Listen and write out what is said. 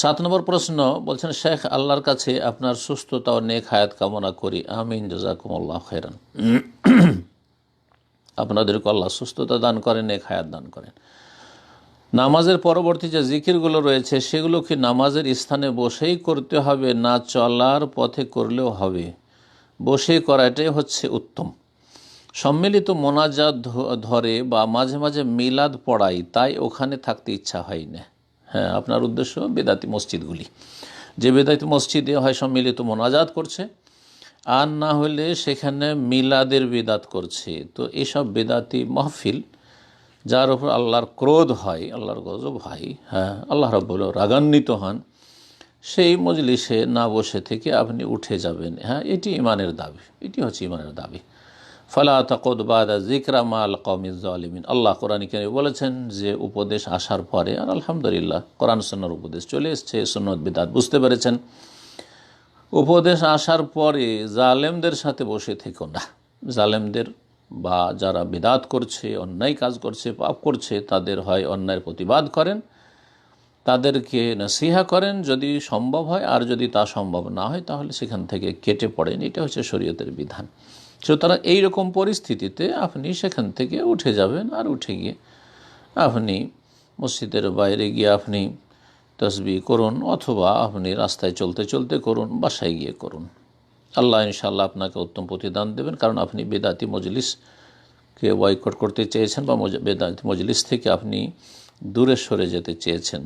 সাত নম্বর প্রশ্ন বলছেন, শেখ, আল্লাহর কাছে আপনার সুস্থতা ও নেক হায়াত কামনা করি। আমিন। জাজাকুমুল্লাহ খেরান আপনাদেরকে আল্লাহ সুস্থতা দান করেন, নেক হায়াত দান করেন। নামাজের পরবর্তী যে জিকিরগুলো রয়েছে, সেগুলো কি নামাজের স্থানে বসেই করতে হবে, না চলার পথে করলেও হবে? বসে করাটাই হচ্ছে উত্তম। সম্মিলিত মোনাজাত ধরে বা মাঝে মাঝে মিলাদ পড়াই, তাই ওখানে থাকতে ইচ্ছা হয় না। হ্যাঁ আপনার উদ্দেশ্য বেদাতি মসজিদগুলি। যে বেদাতি মসজিদে হয় সম্মিলিত মোনাজাত করছে, আর না হলে সেখানে মিলাদের বেদাত করছে। তো এসব বেদাতি মাহফিল, যার উপর আল্লাহর ক্রোধ হয়, আল্লাহর গজব হয় হ্যাঁ আল্লাহ রব্বুল রাগান্বিত হন, সেই মজলিসে না বসে থেকে আপনি উঠে যাবেন। হ্যাঁ এটি ইমানের দাবি, এটি হচ্ছে ইমানের দাবি। ফালা তকদ বাদা জিকরা মাল কমিজ আলিমিন আল্লাহ কোরআন কেন বলেছেন যে উপদেশ আসার পরে, আর আলহামদুলিল্লাহ, কোরআন সন্ন্যার উপদেশ চলে এসছে সুন্নত বিদাত, বুঝতে পেরেছেন? উপদেশ আসার পরে জালেমদের সাথে বসে থেকো না। জালেমদের বা যারা বিদাত করছে, অন্যায় কাজ করছে, পাপ করছে, তাদের হয় অন্যায়ের প্রতিবাদ করেন। তাদেরকে নসিহা করেন যদি সম্ভব হয়, আর যদি তা সম্ভব না হয়, তাহলে সেখান থেকে কেটে পড়েন। এটা হচ্ছে শরীয়তের বিধান। সুতরাং এইরকম পরিস্থিতিতে আপনি সেখান থেকে উঠে যাবেন আর উঠে গিয়ে আপনি মসজিদের বাইরে গিয়ে আপনি তসবি করুন অথবা আপনি রাস্তায় চলতে চলতে করুন, বাসায় গিয়ে করুন। আল্লাহ ইনশাআল্লাহ আপনাকে উত্তম প্রতিদান দেবেন, কারণ আপনি বেদাতি মজলিসকে বয়কট করতে চেয়েছেন বা বেদাতি মজলিস থেকে আপনি দূরে সরে যেতে চেয়েছেন।